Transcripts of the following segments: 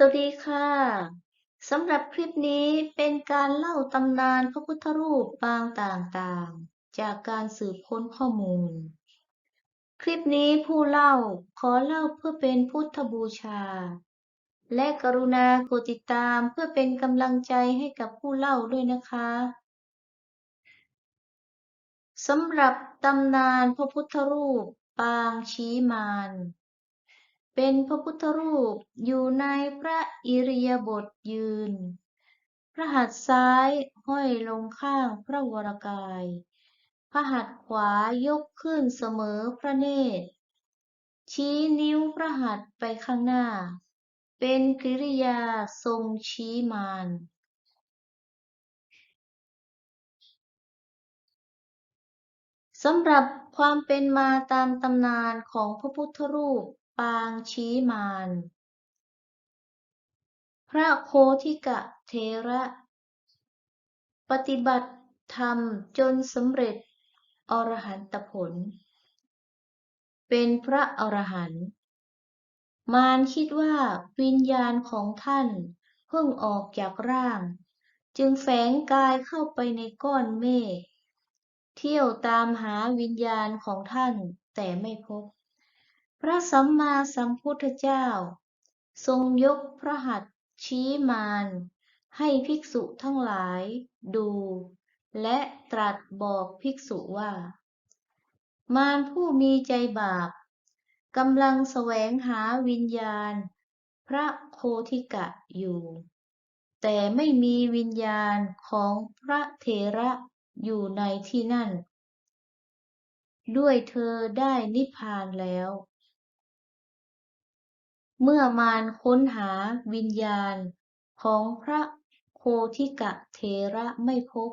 สวัสดีค่ะ สำหรับคลิปนี้เป็นการเล่าตำนานพระพุทธรูปปางต่างๆ จากการสืบค้นข้อมูล คลิปนี้ผู้เล่าขอเล่าเพื่อเป็นพุทธบูชา และกรุณากดติดตามเพื่อเป็นกำลังใจให้กับผู้เล่าด้วยนะคะสำหรับตำนานพระพุทธรูปปางชี้มาร เป็นพระพุทธรูปอยู่ในพระอิริยาบถยืน พระหัตถ์ซ้ายห้อยลงข้างพระวรกาย พระหัตถ์ขวายกขึ้นเสมอพระเนตร ชี้นิ้วพระหัตถ์ไปข้างหน้า เป็นกิริยาทรงชี้มารสำหรับความเป็นมาตามตำนานของพระพุทธรูป ปางชี้มารพระโคทิกะเทระ ปฏิบัติธรรมจนสำเร็จอรหันตผล เป็นพระอรหันต์มารคิดว่าวิญญาณของท่านเพิ่งออกจากร่าง จึงแฝงกายเข้าไปในก้อนเมฆเที่ยวตามหาวิญญาณของท่านแต่ไม่พบ พระสัมมาสัมพุทธเจ้า ทรงยกพระหัตถ์ชี้มารให้ภิกษุทั้งหลายดู และตรัสบอกภิกษุว่า มารผู้มีใจบาปกำลังแสวงหาวิญญาณ พระโคทิกะอยู่ แต่ไม่มีวิญญาณของพระเถระอยู่ในที่นั่น ด้วยเธอได้นิพพานแล้ว เมื่อมารค้นหาวิญญาณของพระโคทิกะเถระไม่พบ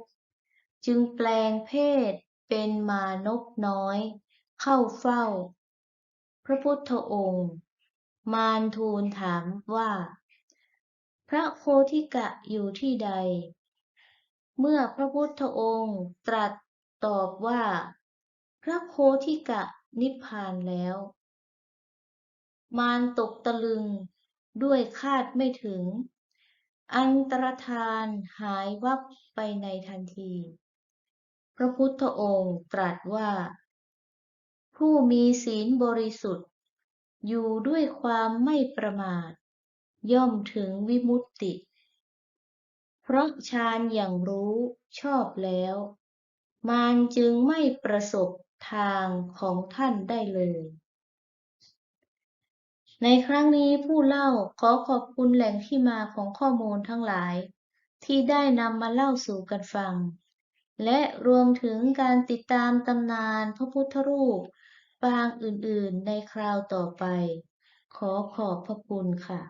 จึงแปลงเพศเป็นมานพน้อย เข้าเฝ้า พระพุทธองค์ มารทูลถามว่า พระโคทิกะอยู่ที่ใด เมื่อพระพุทธองค์ตรัสตอบว่า พระโคทิกะนิพพานแล้ว มารตกตะลึง ด้วยคาดไม่ถึง อันตรธานหายวับไปในทันที พระพุทธองค์ตรัสว่า ผู้มีศีลบริสุทธิ์ อยู่ด้วยความไม่ประมาท ย่อมถึงวิมุตติ เพราะฌานอย่างรู้ชอบแล้ว มารจึงไม่ประสบทางของท่านได้เลย ในครั้งนี้ผู้เล่าขอขอบคุณแหล่งที่มาของข้อมูลทั้งหลาย ที่ได้นำมาเล่าสู่กันฟัง และรวมถึงการติดตามตำนานพระพุทธรูป ปางอื่นๆในคราวต่อไป ขอขอบพระคุณค่ะ